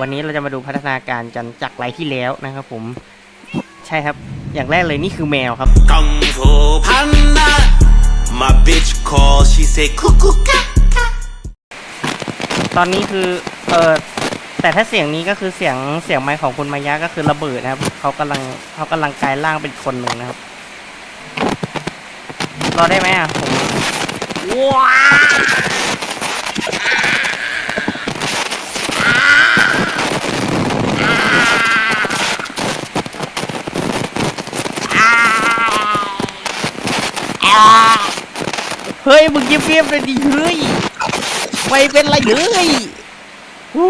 วันนี้เราจะมาดูพัฒนาการกันจากไลฟ์ที่แล้วนะครับผม ใช่ครับ อย่างแรกเลยนี่คือแมวครับ Kung Fu Panda. My bitch call, she say cuckoo cat. ตอนนี้คือเออแต่ถ้าเสียงนี้ก็คือเสียงเสียงไมค์ของคุณมายะก็คือระเบิดนะครับเขากำลังเขากำลังกลายร่างเป็นคนหนึ่งนะครับรอได้ไหมอะผมว้า เฮ้ยมึงเงียบๆเลยดิเฮ้ยไม่เป็นไรเลยโอ้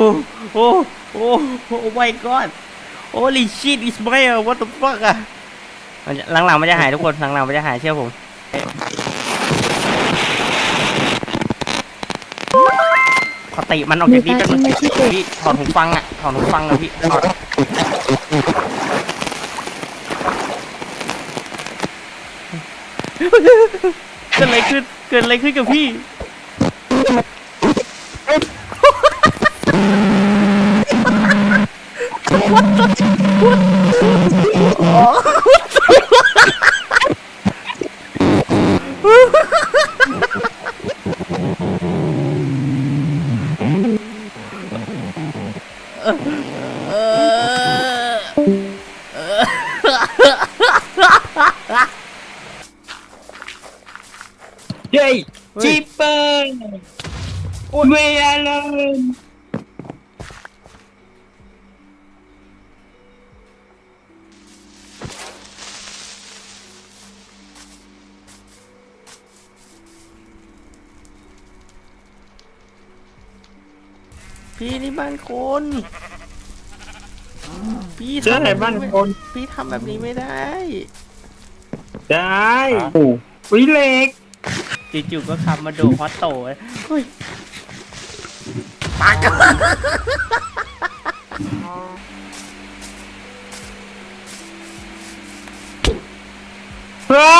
โอ้โอ้โอ้ my god holy shit Ismail what the fuck อะมันจะหลังๆมันจะหายทุกคนหลังๆมันจะหายเชื่อผมขอติมันออกจากนี้เป็นงพี่ถอดหูฟังอะถอดหูฟังอะพี่ถอด เกิดอะไรขึ้น เกิดอะไรขึ้นกับพี่ เฮ้ยเฮ้ย จิปเปอร์ไม่อารมณ์พี่นี่บ้านคน พี่ใช่ทำแบบบ้านไม่คนพี่ทำแบบนี้ไม่ได้ ได้วิเล็ก จู่ๆก็ขับมาโดดฮอตโต้เฮ้ยปากกันว้า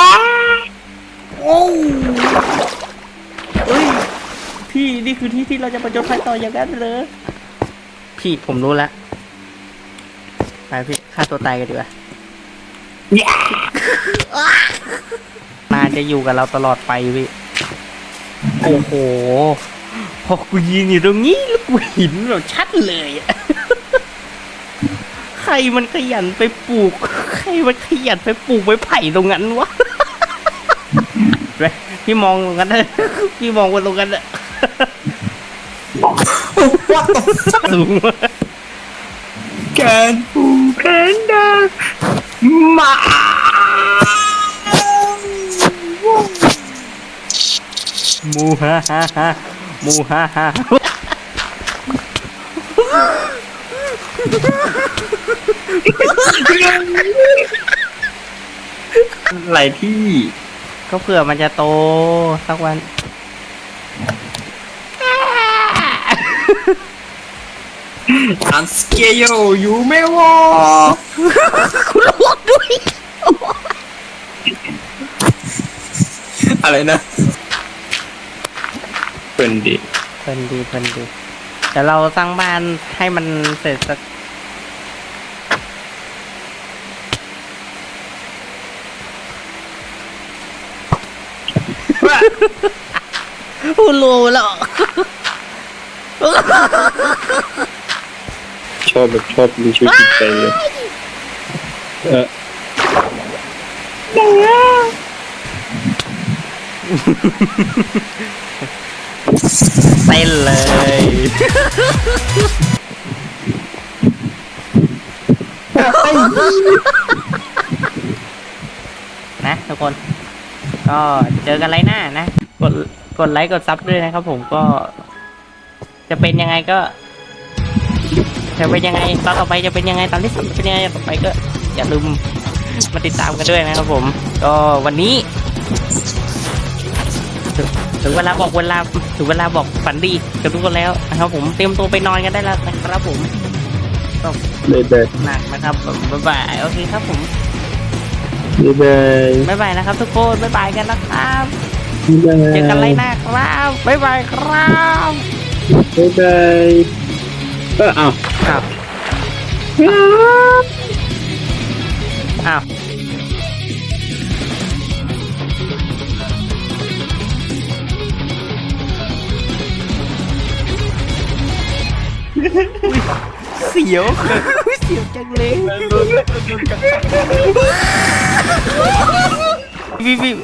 โอ้เฮ้ยพี่นี่คือที่ที่เราจะประจนภัยต่ออย่างนั้นเลยพี่ผมรู้แล้วไปพี่ฆ่าตัวตายกันดีกว่านานจะอยู่กับเราตลอดไปพี่ โอ้โห พอกูยืนอยู่ตรงนี้แล้วกูเห็นแบบชัดเลยอะใครมันขยันไปปลูก ใครมันขยันไปปลูกไม้ไผ่ตรงนั้นวะเว้ยพี่มองตรงนั้นเลยพี่มองบนตรงนั้นเลยสูงมากแกนปูแพนดามา มูฮ่าฮ่าฮ่ามูฮ่าฮ่าหลายที่ ก็เผื่อมันจะโตสักวัน อันสเกโยอยู่ไม่วอคุณระวังด้วย อะไรนะ เป็นดีเพลินดีเพลินดีแต่เราสร้างบ้านให้มันเสร็จสักพูดรัวแล้วชอบแบบชอบมีชีวิตจิตใจเลยเออ เต้นเลย นะทุกคน ก็เจอกันไรหน้านะ กดกดไลค์กดซับด้วยนะครับผมก็ จะเป็นยังไงก็ จะเป็นยังไงตอนต่อไปจะเป็นยังไงตอนที่สามจะเป็นยังไงต่อไปก็ อย่าลืมมาติดตามกันด้วยนะครับผม ก็วันนี้ ถึงถึงเวลาบอกเวลาถึงเวลาบอกฝันดีกับทุกคนแล้วนะครับ ผมเตรียมตัวไปนอนกันได้แล้วนะครับผมก็เลยเด็ดหนักนะครับบ๊ายบายโอเคครับผมเลยเด็ดบ๊ายบายนะครับทุกคนบ๊ายบายกันนะครับเลยเจอกันไรหน้าครับบ๊ายบายครับเลยเออเอาอ้าวอ้าว เสียวเสียวจังเลยวิววิว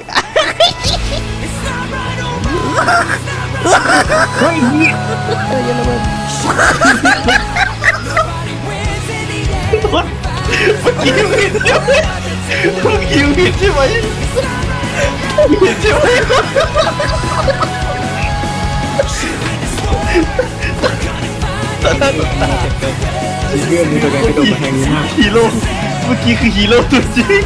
เฮ้ยนี่คิวผิดใช่ไหมคิวผิดใช่ไหมผิดใช่ไหมมี เพื่อนมีตัวการกระโดดมาแทงนี้มากฮีโร่ เมื่อกี้คือฮีโร่ตัวจริง